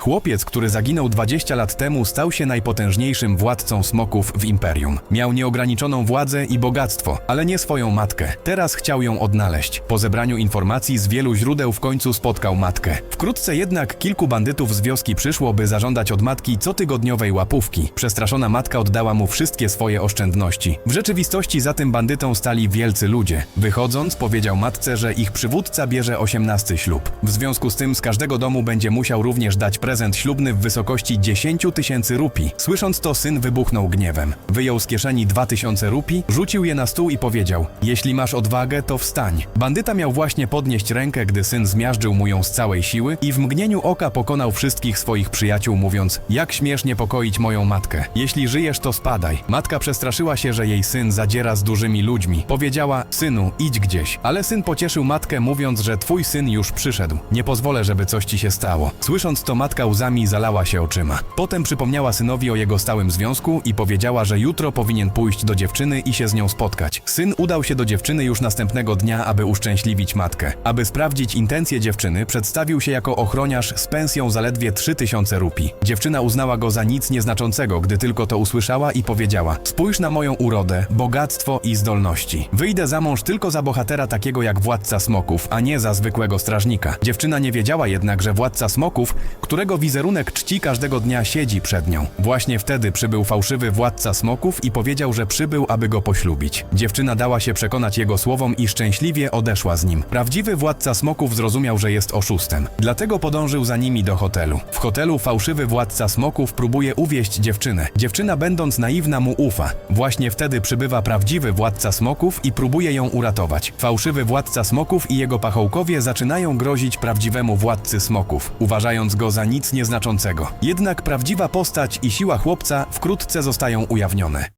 Chłopiec, który zaginął 20 lat temu, stał się najpotężniejszym władcą smoków w imperium. Miał nieograniczoną władzę i bogactwo, ale nie swoją matkę. Teraz chciał ją odnaleźć. Po zebraniu informacji z wielu źródeł w końcu spotkał matkę. Wkrótce jednak kilku bandytów z wioski przyszło, by zażądać od matki cotygodniowej łapówki. Przestraszona matka oddała mu wszystkie swoje oszczędności. W rzeczywistości za tym bandytą stali wielcy ludzie. Wychodząc, powiedział matce, że ich przywódca bierze 18 ślub. W związku z tym z każdego domu będzie musiał również dać prezent ślubny w wysokości 10 tysięcy rupii. Słysząc to, syn wybuchnął gniewem. Wyjął z kieszeni 2000 rupii, rzucił je na stół i powiedział: Jeśli masz odwagę, to wstań. Bandyta miał właśnie podnieść rękę, gdy syn zmiażdżył mu ją z całej siły i w mgnieniu oka pokonał wszystkich swoich przyjaciół, mówiąc: Jak śmiesz niepokoić moją matkę? Jeśli żyjesz, to spadaj. Matka przestraszyła się, że jej syn zadziera z dużymi ludźmi. Powiedziała: Synu, idź gdzieś. Ale syn pocieszył matkę, mówiąc, że twój syn już przyszedł. Nie pozwolę, żeby coś ci się stało. Słysząc to, matka łzami zalała się oczyma. Potem przypomniała synowi o jego stałym związku i powiedziała, że jutro powinien pójść do dziewczyny i się z nią spotkać. Syn udał się do dziewczyny już następnego dnia, aby uszczęśliwić matkę. Aby sprawdzić intencje dziewczyny, przedstawił się jako ochroniarz z pensją zaledwie 3000 rupii. Dziewczyna uznała go za nic nieznaczącego, gdy tylko to usłyszała i powiedziała: Spójrz na moją urodę, bogactwo i zdolności. Wyjdę za mąż tylko za bohatera takiego jak władca smoków, a nie za zwykłego strażnika. Dziewczyna nie wiedziała jednak, że władca smoków, którego wizerunek czci każdego dnia, siedzi przed nią. Właśnie wtedy przybył fałszywy władca smoków i powiedział, że przybył, aby go poślubić. Dziewczyna dała się przekonać jego słowom i szczęśliwie odeszła z nim. Prawdziwy władca smoków zrozumiał, że jest oszustem. Dlatego podążył za nimi do hotelu. W hotelu fałszywy władca smoków próbuje uwieść dziewczynę. Dziewczyna, będąc naiwna, mu ufa. Właśnie wtedy przybywa prawdziwy władca smoków i próbuje ją uratować. Fałszywy władca smoków i jego pachołkowie zaczynają grozić prawdziwemu władcy smoków, uważając go za nic nieznaczącego. Jednak prawdziwa postać i siła chłopca wkrótce zostają ujawnione.